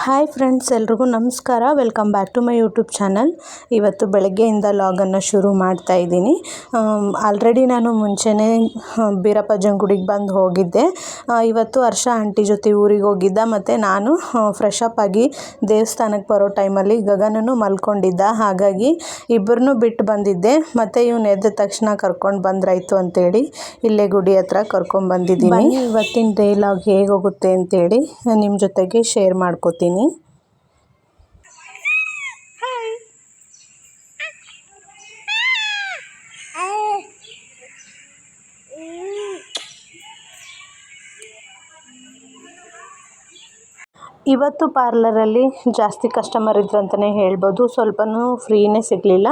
Hi friends, ಎಲ್ರಿಗೂ ನಮಸ್ಕಾರ. Welcome back to my YouTube channel. ಇವತ್ತು ಬೆಳಗ್ಗೆಯಿಂದ ಲಾಗನ್ನು ಶುರು ಮಾಡ್ತಾ ಇದ್ದೀನಿ. ಆಲ್ರೆಡಿ ನಾನು ಮುಂಚೆನೇ ಬೀರಪ್ಪಜ್ಜನ ಗುಡಿಗೆ ಬಂದು ಹೋಗಿದ್ದೆ. ಇವತ್ತು ಹರ್ಷ ಆಂಟಿ ಜೊತೆ ಊರಿಗೆ ಹೋಗಿದ್ದ, ಮತ್ತು ನಾನು ಫ್ರೆಶ್ ಅಪ್ ಆಗಿ ದೇವಸ್ಥಾನಕ್ಕೆ ಬರೋ ಟೈಮಲ್ಲಿ ಗಗನನು ಮಲ್ಕೊಂಡಿದ್ದ. ಹಾಗಾಗಿ ಇಬ್ಬರನ್ನೂ ಬಿಟ್ಟು ಬಂದಿದ್ದೆ. ಮತ್ತು ಇವನು ಎದ್ದ ತಕ್ಷಣ ಕರ್ಕೊಂಡು ಬಂದ್ರಾಯ್ತು ಅಂತೇಳಿ ಇಲ್ಲೇ ಗುಡಿ ಹತ್ರ ಕರ್ಕೊಂಡು ಬಂದಿದ್ದೀನಿ. ಇವತ್ತಿನ ಡೇ ಲಾಗ್ ಹೇಗೆ ಹೋಗುತ್ತೆ ಅಂತೇಳಿ ನಿಮ್ಮ ಜೊತೆಗೆ ಶೇರ್ ಮಾಡ್ಕೋತೀನಿ. তিনি ಇವತ್ತು ಪಾರ್ಲರಲ್ಲಿ ಜಾಸ್ತಿ ಕಸ್ಟಮರ್ ಇದ್ರು ಅಂತಲೇ ಹೇಳ್ಬೋದು. ಸ್ವಲ್ಪನೂ ಫ್ರೀನೇ ಸಿಗಲಿಲ್ಲ.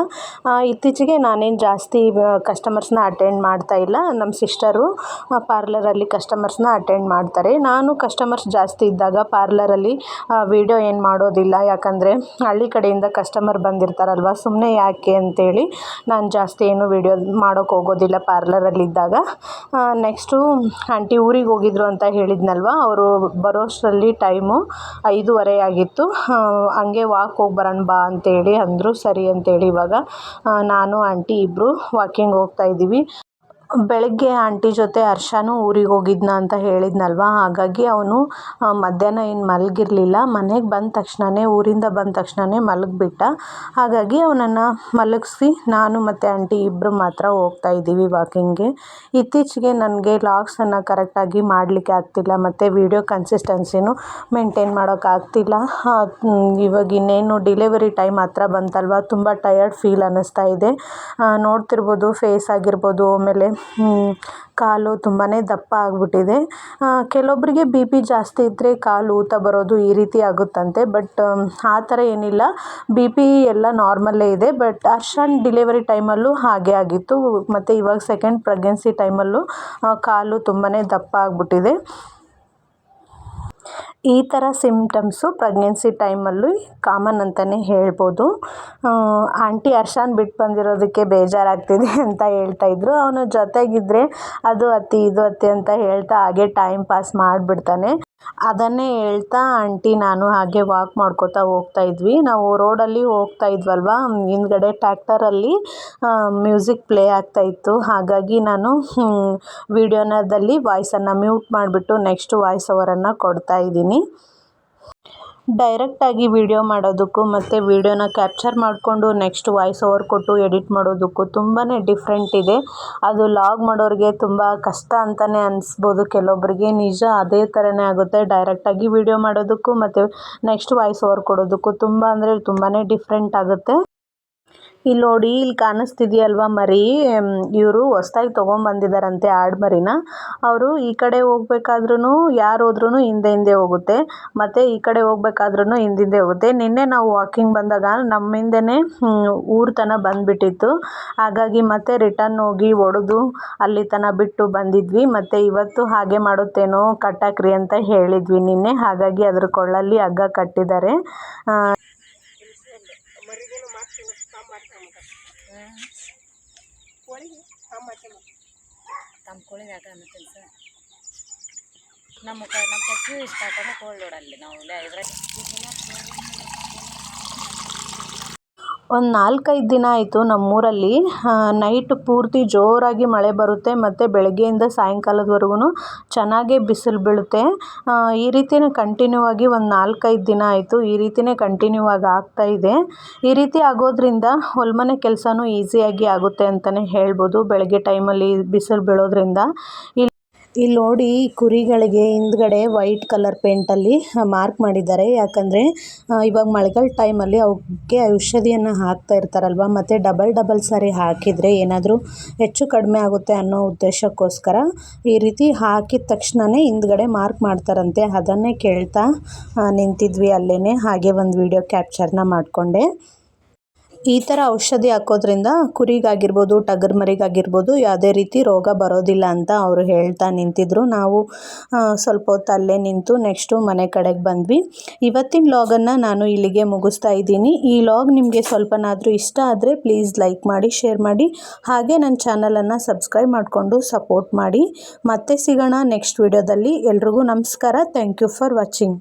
ಇತ್ತೀಚೆಗೆ ನಾನೇನು ಜಾಸ್ತಿ ಕಸ್ಟಮರ್ಸ್ನ ಅಟೆಂಡ್ ಮಾಡ್ತಾ ಇಲ್ಲ. ನಮ್ಮ ಸಿಸ್ಟರು ಪಾರ್ಲರಲ್ಲಿ ಕಸ್ಟಮರ್ಸ್ನ ಅಟೆಂಡ್ ಮಾಡ್ತಾರೆ. ನಾನು ಕಸ್ಟಮರ್ಸ್ ಜಾಸ್ತಿ ಇದ್ದಾಗ ಪಾರ್ಲರಲ್ಲಿ ವೀಡಿಯೋ ಏನು ಮಾಡೋದಿಲ್ಲ. ಯಾಕಂದರೆ ಹಳ್ಳಿ ಕಡೆಯಿಂದ ಕಸ್ಟಮರ್ ಬಂದಿರ್ತಾರಲ್ವ? ಸುಮ್ಮನೆ ಯಾಕೆ ಅಂತೇಳಿ ನಾನು ಜಾಸ್ತಿ ಏನು ವೀಡಿಯೋ ಮಾಡೋಕ್ಕೆ ಹೋಗೋದಿಲ್ಲ ಪಾರ್ಲರಲ್ಲಿದ್ದಾಗ ನೆಕ್ಸ್ಟು ಆಂಟಿ ಊರಿಗೆ ಹೋಗಿದ್ರು ಅಂತ ಹೇಳಿದ್ನಲ್ವ? ಅವರು ಬರೋಷ್ಟರಲ್ಲಿ ಟೈಮು ಐದೂವರೆ ಆಗಿತ್ತು. ಹಂಗೆ ವಾಕ್ ಹೋಗಿ ಬರೋಣ ಬಾ ಅಂತೇಳಿ ಅಂದರು. ಸರಿ ಅಂತೇಳಿ ಇವಾಗ ನಾನು ಆಂಟಿ ಇಬ್ಬರು ವಾಕಿಂಗ್ ಹೋಗ್ತಾ ಇದ್ದೀವಿ. ಬೆಳಗ್ಗೆ ಆಂಟಿ ಜೊತೆ ಹರ್ಷನೂ ಊರಿಗೆ ಹೋಗಿದ್ನ ಅಂತ ಹೇಳಿದ್ನಲ್ವ? ಹಾಗಾಗಿ ಅವನು ಮಧ್ಯಾಹ್ನ ಏನು ಮಲಗಿರಲಿಲ್ಲ. ಮನೆಗೆ ಬಂದ ತಕ್ಷಣವೇ ಊರಿಂದ ಬಂದ ತಕ್ಷಣವೇ ಮಲಗಿಬಿಟ್ಟ. ಹಾಗಾಗಿ ಅವನನ್ನು ಮಲಗಿಸಿ ನಾನು ಮತ್ತು ಆಂಟಿ ಇಬ್ಬರು ಮಾತ್ರ ಹೋಗ್ತಾ ಇದ್ದೀವಿ ವಾಕಿಂಗ್ಗೆ. ಇತ್ತೀಚೆಗೆ ನನಗೆ ಲಾಗ್ಸನ್ನು ಕರೆಕ್ಟಾಗಿ ಮಾಡಲಿಕ್ಕೆ ಆಗ್ತಿಲ್ಲ. ಮತ್ತು ವಿಡಿಯೋ ಕನ್ಸಿಸ್ಟೆನ್ಸಿನೂ ಮೇಂಟೈನ್ ಮಾಡೋಕ್ಕಾಗ್ತಿಲ್ಲ ಇವಾಗ ಇನ್ನೇನು ಡಿಲೆವರಿ ಟೈಮ್ ಹತ್ರ ಬಂತಲ್ವ? ತುಂಬ ಟಯರ್ಡ್ ಫೀಲ್ ಅನ್ನಿಸ್ತಾ ಇದೆ. ನೋಡ್ತಿರ್ಬೋದು, ಫೇಸ್ ಆಗಿರ್ಬೋದು, ಆಮೇಲೆ ಕಾಲು ತುಂಬಾ ದಪ್ಪ ಆಗಿಬಿಟ್ಟಿದೆ. ಕೆಲವೊಬ್ಬರಿಗೆ ಬಿ ಪಿ ಜಾಸ್ತಿ ಇದ್ದರೆ ಕಾಲು ಊತ ಬರೋದು ಈ ರೀತಿ ಆಗುತ್ತಂತೆ, ಬಟ್ ಆ ಥರ ಏನಿಲ್ಲ. ಬಿ ಪಿ ಎಲ್ಲ ನಾರ್ಮಲ್ಲೇ ಇದೆ, ಬಟ್ ಹರ್ಷನ್ ಡಿಲಿವರಿ ಟೈಮಲ್ಲೂ ಹಾಗೆ ಆಗಿತ್ತು. ಮತ್ತು ಇವಾಗ ಸೆಕೆಂಡ್ ಪ್ರೆಗ್ನೆನ್ಸಿ ಟೈಮಲ್ಲೂ ಕಾಲು ತುಂಬಾ ದಪ್ಪ ಆಗಿಬಿಟ್ಟಿದೆ. ಈ ಥರ ಸಿಮ್ಟಮ್ಸು ಪ್ರೆಗ್ನೆನ್ಸಿ ಟೈಮಲ್ಲಿ ಕಾಮನ್ ಅಂತಲೇ ಹೇಳ್ಬೋದು. ಆಂಟಿ ಅರ್ಶಾನ್ ಬಿಟ್ಟು ಬಂದಿರೋದಕ್ಕೆ ಬೇಜಾರಾಗ್ತಿದೆ ಅಂತ ಹೇಳ್ತಾ ಇದ್ರು. ಅವನು ಜೊತೆಗಿದ್ದರೆ ಅದು ಅತ್ತಿ ಇದು ಅತ್ತಿ ಅಂತ ಹೇಳ್ತಾ ಹಾಗೆ ಟೈಮ್ ಪಾಸ್ ಮಾಡಿಬಿಡ್ತಾನೆ. ಅದನ್ನೇ ಹೇಳ್ತಾ ಆಂಟಿ, ನಾನು ಹಾಗೆ ವಾಕ್ ಮಾಡ್ಕೋತಾ ಹೋಗ್ತಾ ಇದ್ವಿ. ನಾವು ರೋಡಲ್ಲಿ ಹೋಗ್ತಾ ಇದ್ವಲ್ವಾ? ಹಿಂದ್ಗಡೆ ಟ್ಯಾಕ್ಟರಲ್ಲಿ ಮ್ಯೂಸಿಕ್ ಪ್ಲೇ ಆಗ್ತಾ ಇತ್ತು. ಹಾಗಾಗಿ ನಾನು ವಿಡಿಯೋನದಲ್ಲಿ ವಾಯ್ಸನ್ನು ಮ್ಯೂಟ್ ಮಾಡಿಬಿಟ್ಟು ನೆಕ್ಸ್ಟ್ ವಾಯ್ಸ್ ಓವರನ್ನು ಕೊಡ್ತಾ ಇದ್ದೀನಿ. ಡೈರೆಕ್ಟಾಗಿ ವಿಡಿಯೋ ಮಾಡೋದಕ್ಕೂ ಮತ್ತು ವಿಡಿಯೋನ ಕ್ಯಾಪ್ಚರ್ ಮಾಡಿಕೊಂಡು ನೆಕ್ಸ್ಟ್ ವಾಯ್ಸ್ ಓವರ್ ಕೊಟ್ಟು ಎಡಿಟ್ ಮಾಡೋದಕ್ಕೂ ತುಂಬಾ ಡಿಫ್ರೆಂಟ್ ಇದೆ. ಅದು ಲಾಗ್ ಮಾಡೋರಿಗೆ ತುಂಬ ಕಷ್ಟ ಅಂತಲೇ ಅನಿಸ್ಬೋದು. ಕೆಲವೊಬ್ಬರಿಗೆ ನಿಜ ಅದೇ ಥರನೇ ಆಗುತ್ತೆ. ಡೈರೆಕ್ಟಾಗಿ ವಿಡಿಯೋ ಮಾಡೋದಕ್ಕೂ ಮತ್ತು ನೆಕ್ಸ್ಟ್ ವಾಯ್ಸ್ ಓವರ್ ಕೊಡೋದಕ್ಕೂ ತುಂಬ ಅಂದರೆ ತುಂಬಾ ಡಿಫ್ರೆಂಟ್ ಆಗುತ್ತೆ. ಇಲ್ಲಿ ನೋಡಿ ಇಲ್ಲಿ ಕಾಣಿಸ್ತಿದೆಯಲ್ವ ಮರಿ? ಇವರು ಹೊಸ್ದಾಗಿ ತೊಗೊಂಬಂದಿದ್ದಾರಂತೆ ಆಡು ಮರಿನ. ಅವರು ಈ ಕಡೆ ಹೋಗ್ಬೇಕಾದ್ರೂ ಯಾರು ಹೋದ್ರೂ ಹಿಂದೆ ಹಿಂದೆ ಹೋಗುತ್ತೆ. ಮತ್ತು ಈ ಕಡೆ ಹೋಗ್ಬೇಕಾದ್ರೂ ಹಿಂದಿಂದೆ ಹೋಗುತ್ತೆ. ನಿನ್ನೆ ನಾವು ವಾಕಿಂಗ್ ಬಂದಾಗ ನಮ್ಮ ಹಿಂದೆನೇ ಊರು ತನಕ ಬಂದುಬಿಟ್ಟಿತ್ತು. ಹಾಗಾಗಿ ಮತ್ತೆ ರಿಟರ್ನ್ ಹೋಗಿ ಒಡೆದು ಅಲ್ಲಿ ತನಕ ಬಿಟ್ಟು ಬಂದಿದ್ವಿ. ಮತ್ತು ಇವತ್ತು ಹಾಗೆ ಮಾಡುತ್ತೇನೋ ಕಟ್ಟಾಕ್ರಿ ಅಂತ ಹೇಳಿದ್ವಿ ನಿನ್ನೆ. ಹಾಗಾಗಿ ಅದ್ರ ಕೊಳ್ಳಲ್ಲಿ ಹಗ್ಗ ಕಟ್ಟಿದ್ದಾರೆ. ತಮ್ಮ ಕೋಳಿಗೆ ಆಟ ಅನ್ನೋ ಕೆಲಸ ನಮ್ಮ ಕ ನಮ್ಮ ಕಚ್ಚು ಇಷ್ಟ ಹಾಕೊಂಡು ಕೋಳಿ ನೋಡಲ್ಲಿ ನಾವು ಇದ್ರಾಗ ಒಂದು ನಾಲ್ಕೈದು ದಿನ ಆಯಿತು ನಮ್ಮೂರಲ್ಲಿ. ನೈಟ್ ಪೂರ್ತಿ ಜೋರಾಗಿ ಮಳೆ ಬರುತ್ತೆ ಮತ್ತು ಬೆಳಗ್ಗೆಯಿಂದ ಸಾಯಂಕಾಲದವರೆಗೂ ಚೆನ್ನಾಗೇ ಬಿಸಿಲು ಬೀಳುತ್ತೆ. ಈ ರೀತಿಯೇ ಕಂಟಿನ್ಯೂ ಆಗಿ ಒಂದು ನಾಲ್ಕೈದು ದಿನ ಆಯಿತು. ಈ ರೀತಿಯೇ ಕಂಟಿನ್ಯೂ ಆಗಿ ಆಗ್ತಾ ಇದೆ. ಈ ರೀತಿ ಆಗೋದ್ರಿಂದ ಹೊಲ್ಮನೆ ಕೆಲಸನೂ ಈಸಿಯಾಗಿ ಆಗುತ್ತೆ ಅಂತಲೇ ಹೇಳ್ಬೋದು. ಬೆಳಗ್ಗೆ ಟೈಮಲ್ಲಿ ಬಿಸಿಲು ಬೀಳೋದ್ರಿಂದ. ಇಲ್ಲಿ ನೋಡಿ ಕುರಿಗಳಿಗೆ ಹಿಂದ್ಗಡೆ ವೈಟ್ ಕಲರ್ ಪೇಂಟಲ್ಲಿ ಮಾರ್ಕ್ ಮಾಡಿದ್ದಾರೆ. ಯಾಕಂದ್ರೆ ಇವಾಗ ಮಳೆಗಾಲ ಟೈಮ್ ಅಲ್ಲಿ ಅವಕ್ಕೆ ಔಷಧಿಯನ್ನು ಹಾಕ್ತಾ ಇರ್ತಾರಲ್ವ, ಮತ್ತೆ ಡಬಲ್ ಡಬಲ್ ಸಾರಿ ಹಾಕಿದ್ರೆ ಏನಾದರೂ ಹೆಚ್ಚು ಕಡಿಮೆ ಆಗುತ್ತೆ ಅನ್ನೋ ಉದ್ದೇಶಕ್ಕೋಸ್ಕರ ಈ ರೀತಿ ಹಾಕಿದ ತಕ್ಷಣನೇ ಹಿಂದ್ಗಡೆ ಮಾರ್ಕ್ ಮಾಡ್ತಾರಂತೆ. ಅದನ್ನೇ ಕೇಳ್ತಾ ನಿಂತಿದ್ವಿ ಅಲ್ಲೇನೆ. ಹಾಗೆ ಒಂದು ವಿಡಿಯೋ ಕ್ಯಾಪ್ಚರ್ನ ಮಾಡಿಕೊಂಡೆ. ಈ ಥರ ಔಷಧಿ ಹಾಕೋದ್ರಿಂದ ಕುರಿಗಾಗಿರ್ಬೋದು, ಟಗರ್ ಮರಿಗಾಗಿರ್ಬೋದು ಯಾವುದೇ ರೀತಿ ರೋಗ ಬರೋದಿಲ್ಲ ಅಂತ ಅವರು ಹೇಳ್ತಾ ನಿಂತಿದ್ರು. ನಾವು ಸ್ವಲ್ಪ ಹೊತ್ತು ಅಲ್ಲೇ ನಿಂತು ನೆಕ್ಸ್ಟು ಮನೆ ಕಡೆಗೆ ಬಂದ್ವಿ. ಇವತ್ತಿನ ಲಾಗನ್ನು ನಾನು ಇಲ್ಲಿಗೆ ಮುಗಿಸ್ತಾ ಇದ್ದೀನಿ. ಈ ಲಾಗ್ ನಿಮಗೆ ಸ್ವಲ್ಪನಾದರೂ ಇಷ್ಟ ಆದರೆ ಪ್ಲೀಸ್ ಲೈಕ್ ಮಾಡಿ, ಶೇರ್ ಮಾಡಿ. ಹಾಗೆ ನನ್ನ ಚಾನಲನ್ನು ಸಬ್ಸ್ಕ್ರೈಬ್ ಮಾಡಿಕೊಂಡು ಸಪೋರ್ಟ್ ಮಾಡಿ. ಮತ್ತೆ ಸಿಗೋಣ ನೆಕ್ಸ್ಟ್ ವಿಡಿಯೋದಲ್ಲಿ. ಎಲ್ರಿಗೂ ನಮಸ್ಕಾರ. Thank you for watching.